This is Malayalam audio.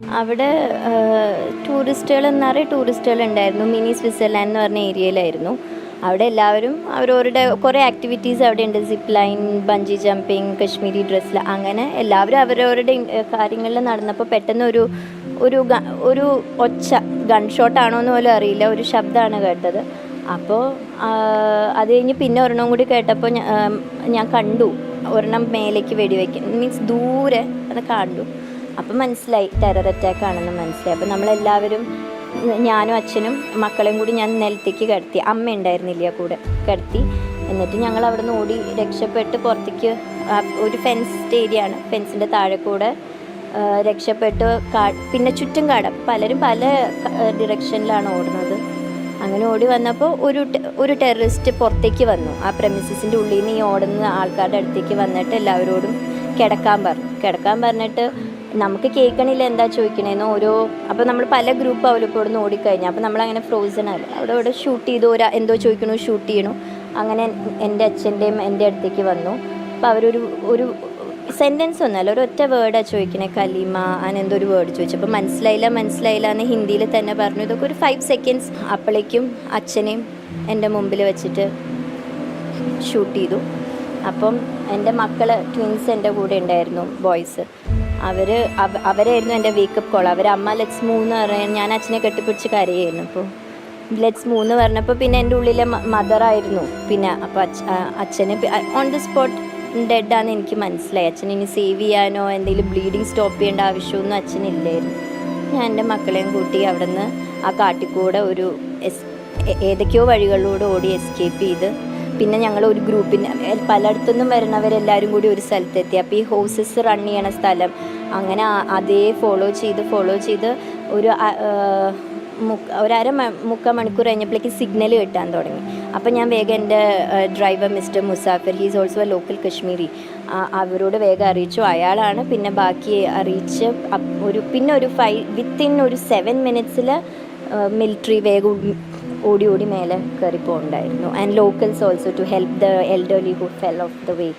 അവിടെ ടൂറിസ്റ്റുകൾ എന്നറിയ ടൂറിസ്റ്റുകൾ ഉണ്ടായിരുന്നു. മിനി സ്വിറ്റ്സർലാൻഡ് എന്ന് പറഞ്ഞ ഏരിയയിലായിരുന്നു. അവിടെ എല്ലാവരും അവരവരുടെ കുറേ ആക്ടിവിറ്റീസ് അവിടെ ഉണ്ട്. Zip line bungee jumping Kashmiri ഡ്രസ്സിൽ അങ്ങനെ എല്ലാവരും അവരവരുടെ കാര്യങ്ങളിൽ നടന്നപ്പോൾ പെട്ടെന്ന് ഒരു ഒരു ഒരു ഒച്ച ഗൺഷോട്ടാണോ എന്ന് പോലും അറിയില്ല. ഒരു ശബ്ദമാണ് കേട്ടത്. അപ്പോൾ അത് കഴിഞ്ഞ് പിന്നെ ഒരെണ്ണം കൂടി കേട്ടപ്പോൾ ഞാൻ കണ്ടു. ഒരെണ്ണം മേലേക്ക് വെടിവെക്കും മീൻസ് ദൂരെ അത് കണ്ടു. അപ്പം മനസ്സിലായി ടെറർ അറ്റാക്ക് ആണെന്ന് മനസ്സിലായി. അപ്പം നമ്മളെല്ലാവരും ഞാനും അച്ഛനും മക്കളെയും കൂടി ഞാൻ നിലത്തേക്ക് കിടത്തി അമ്മ ഉണ്ടായിരുന്നില്ല കൂടെ കിടത്തി. എന്നിട്ട് ഞങ്ങൾ അവിടെ നിന്ന് ഓടി രക്ഷപ്പെട്ട് പുറത്തേക്ക് ഒരു ഫെൻസ്ഡ് ഏരിയ ആണ്. ഫെൻസിന്റെ താഴെ കൂടെ രക്ഷപ്പെട്ട് കാ പിന്നെ ചുറ്റും കാട് പലരും പല ഡിറക്ഷനിലാണ് ഓടുന്നത്. അങ്ങനെ ഓടി വന്നപ്പോൾ ഒരു ഒരു ടെററിസ്റ്റ് പുറത്തേക്ക് വന്നു. ആ പ്രമിസസിന്റെ ഉള്ളിൽ നിന്ന് ഈ ഓടുന്ന ആൾക്കാരുടെ അടുത്തേക്ക് വന്നിട്ട് എല്ലാവരോടും കിടക്കാൻ പറഞ്ഞു. കിടക്കാൻ പറഞ്ഞിട്ട് നമുക്ക് കേൾക്കണില്ല എന്താ ചോദിക്കണേന്ന് ഓരോ അപ്പോൾ നമ്മൾ പല ഗ്രൂപ്പ് അവരിപ്പോൾ ഇവിടെ നിന്ന് ഓടിക്കഴിഞ്ഞു. അപ്പോൾ നമ്മളങ്ങനെ ഫ്രോസൺ ആയി. അവിടെ ഇവിടെ ഷൂട്ട് ചെയ്തു ഒരു എന്തോ ചോദിക്കണു ഷൂട്ട് ചെയ്യണു. അങ്ങനെ എന്റെ അച്ഛന്റെയും എന്റെ അടുത്തേക്ക് വന്നു. അപ്പോൾ അവരൊരു ഒരു സെന്റൻസ് ഒന്നല്ല ഒരു ഒറ്റ വേർഡാണ് ചോദിക്കണേ കലീമ അങ്ങനെ എന്തോ ഒരു വേർഡ് ചോദിച്ചു. അപ്പോൾ മനസ്സിലായില്ല മനസ്സിലായില്ല എന്ന് ഹിന്ദിയിൽ തന്നെ പറഞ്ഞു. ഇതൊക്കെ ഒരു ഫൈവ് സെക്കൻഡ്സ് അപ്പോഴേക്കും അച്ഛനെയും എന്റെ മുമ്പിൽ വെച്ചിട്ട് ഷൂട്ട് ചെയ്തു. അപ്പം എന്റെ മക്കൾ ട്വിൻസ് എന്റെ കൂടെ ഉണ്ടായിരുന്നു ബോയ്സ് അവർ അവരായിരുന്നു എന്റെ വേക്കപ്പ് കോൾ അവർ അമ്മ ലെറ്റ്സ് എന്ന് പറയാൻ ഞാൻ അച്ഛനെ കെട്ടിപ്പിടിച്ച് കരയായിരുന്നു. അപ്പോൾ ലെറ്റ്സ് മൂന്ന് പറഞ്ഞപ്പോൾ പിന്നെ എന്റെ ഉള്ളിലെ മദറായിരുന്നു പിന്നെ അപ്പോൾ അച്ഛ അച്ഛനെ ഓൺ ദി സ്പോട്ട് ഡെഡാന്ന് എനിക്ക് മനസ്സിലായി. അച്ഛൻ ഇനി സേവ് ചെയ്യാനോ എന്തെങ്കിലും ബ്ലീഡിങ് സ്റ്റോപ്പ് ചെയ്യേണ്ട ആവശ്യമൊന്നും അച്ഛനില്ലായിരുന്നു. ഞാൻ എന്റെ മക്കളെയും കൂട്ടി അവിടെ നിന്ന് ആ കാട്ടിക്കൂടെ ഒരു എസ് ഏതൊക്കെയോ വഴികളിലൂടെ ഓടി എസ്കേപ്പ് ചെയ്ത് പിന്നെ ഞങ്ങൾ ഒരു ഗ്രൂപ്പിന് പലയിടത്തുനിന്നും വരുന്നവരെല്ലാവരും കൂടി ഒരു സ്ഥലത്തെത്തി. അപ്പോൾ ഈ ഹോസസ് റൺ ചെയ്യണ സ്ഥലം അങ്ങനെ അതേ ഫോളോ ചെയ്ത് ഫോളോ ചെയ്ത് ഒരു ഒരര മുക്കാൽ മണിക്കൂർ കഴിഞ്ഞപ്പോഴേക്ക് സിഗ്നൽ കിട്ടാൻ തുടങ്ങി. അപ്പോൾ ഞാൻ വേഗം എന്റെ driver mister Musafir he's also a local Kashmiri അവരോട് വേഗം അറിയിച്ചു. അയാളാണ് പിന്നെ ബാക്കി അറിയിച്ച് ഒരു പിന്നെ ഒരു ഫൈവ് വിത്തിൻ ഒരു സെവൻ മിനിറ്റ്സിൽ മിലിറ്ററി വേഗം ഓടി ഓടി മേലെ കയറി പോകുന്നുണ്ടായിരുന്നു and locals also to help the elderly who fell off the way